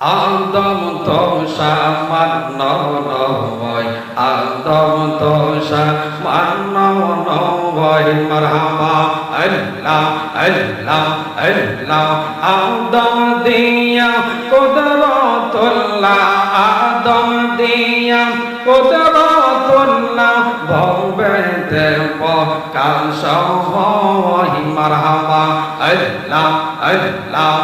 আদম তো সামান্য নয় আদম তো সামান্য নয় মারহাবা, আল্লাহ আল্লাহ আল্লাহ আদম দিয়া কুদরতুল্লাহ আদম দিয়া কুদরতুল্লাহ, ভবেতে প্রকাশ হয় মারহাবা, আল্লাহ আল্লাহ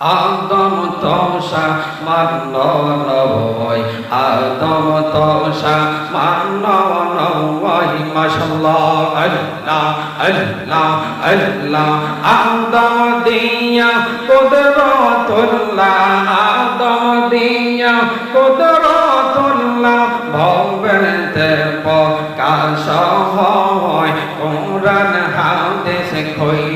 আদম তোষা মান্ন নবয় আদম তোষা মান্ন নবয় মাশাল্লাহ, আল্লাহ আল্লাহ আল্লাহ। আদম দিয়া কুদরতুল্লাহ। আদম দিয়া কুদরতুল্লাহ। ভবেতে প্রকাশ হয়। কোরআন হাদিস খইলা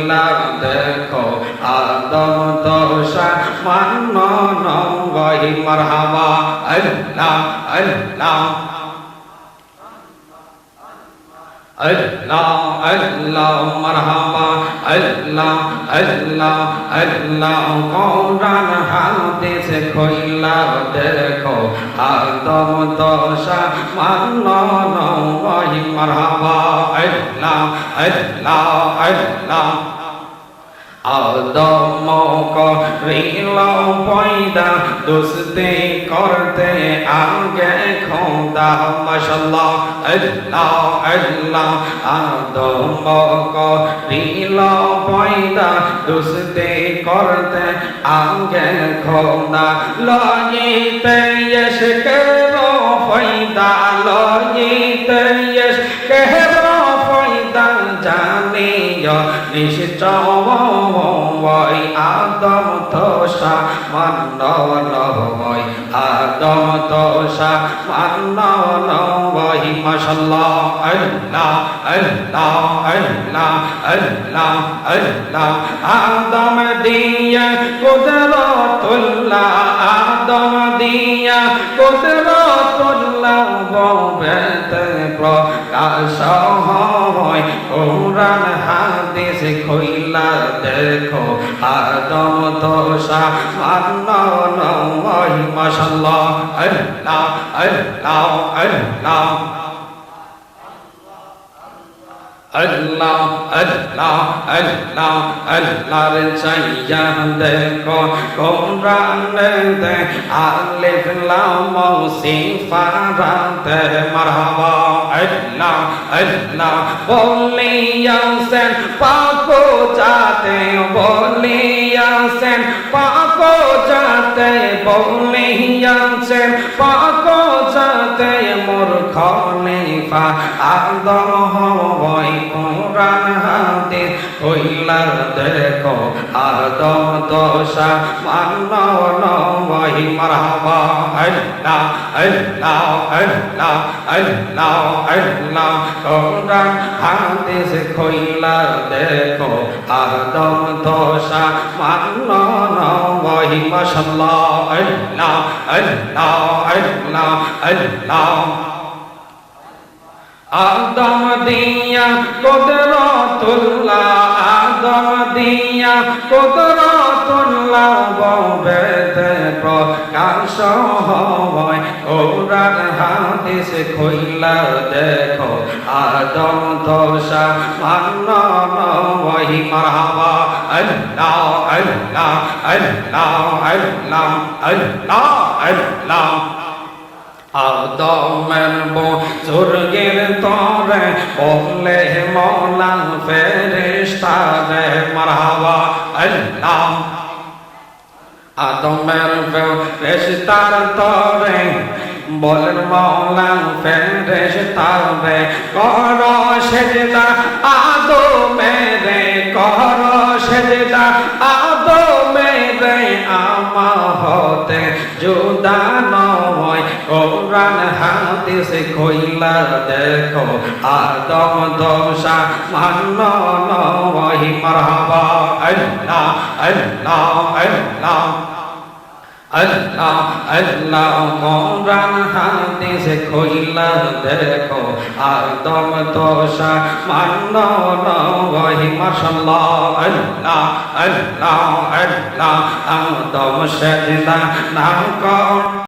নঙ্গই মারহাবা আল্লাহ আল্লাহ আল্লাহ আল্লাহ মারহাবা আল্লাহ আল্লাহ আল্লাহ কোরআন হাদিস খইলা দেখো. আদম তোষা মান্ন নঙ্গই মারহাবা আল্লাহ আল্লাহ আল্লাহ আদম করিল পয়দা দুস্তি করতে আগে খোদা মাশাল্লাহ আল্লাহ আল্লাহ, আদম করিল পয়দা, দুস্তি করতে আগে খোদা, লইতে ইশকেরো ফয়দা, লইতে ইশকেরো ফয়দা জানিয়া নিশ্চয় আদম তোষা মান্ন নবয় আদম তোষা মান্ন নবয় মাশাল্লাহ আল্লাহ আল্লাহ আল্লাহ আল্লাহ আল্লাহ। আদম দিয়া কুদরতুল্লাহ, আদম দিয়া কুদরতুল্লাহ ববেতে প্রকাশ হয়, কোরআন হাদিস খইলা দেখো আদম তোষা মান্ন নয় মাশাল্লাহ আল্লাহ আল্লাহ আল্লাহ আল্লাহ আল্লাহ আল্লাহ আল্লাহর চাইয়া দেখো কোরআন দে আলিফ লাম সিফারাতে মারহাবা আল্লাহ আল্লাহ বলিয়াছেন পাকো যাতে বলিয়াছেন পাকো যাতে বলিয়াছেন পাকো যাতে মোর খলিফা আদম হয় কোরআন হাদিস কইলা, দেখো আদম দশা মান্ন নয় মারহাবা, আল্লাহ আল্লাহ আল্লাহ আল্লাহ আল্লাহ। কোরআন হাদিস কইলা, দেখো আদম দশা মান্ন নয় মাশাল্লাহ, আল্লাহ আল্লাহ আল্লাহ আল্লাহ। আদম দিয়া কুদরতুল্লাহ, আদম দিয়া কুদরতুল্লাহ ববেতে প্রকাশ হয়। কোরআন, হাদিস খইলা দেখো, আদম দোষা মান্ন নয় মারহাবা, আল্লাহ আল্লাহ আল্লাহ আল্লাহ আল্লাহ আল্লাহ। আদমের বুজুর্গের তরে বললে, মৌলা ফেরেশতারে মারহাবা, আল্লাহ। আদমের ফেরেশতার তরে বলেন মৌলা ফেরেশতারে কর সেজদা আদমেরে কর সেজদা আদমেরে আমা হতে জুদা কোরআন হাদিস কইলা দেখো আদম দোষা মান্ন নহি মারহাবা। আল্লাহ আল্লাহ আল্লাহ। আল্লাহ আল্লাহ কোরআন হাদিস কইলা দেখো আদম দোষা মান্ন নহি মাশাআল্লাহ আল্লাহ আল্লাহ আল্লাহ আদম সেজদা না কর।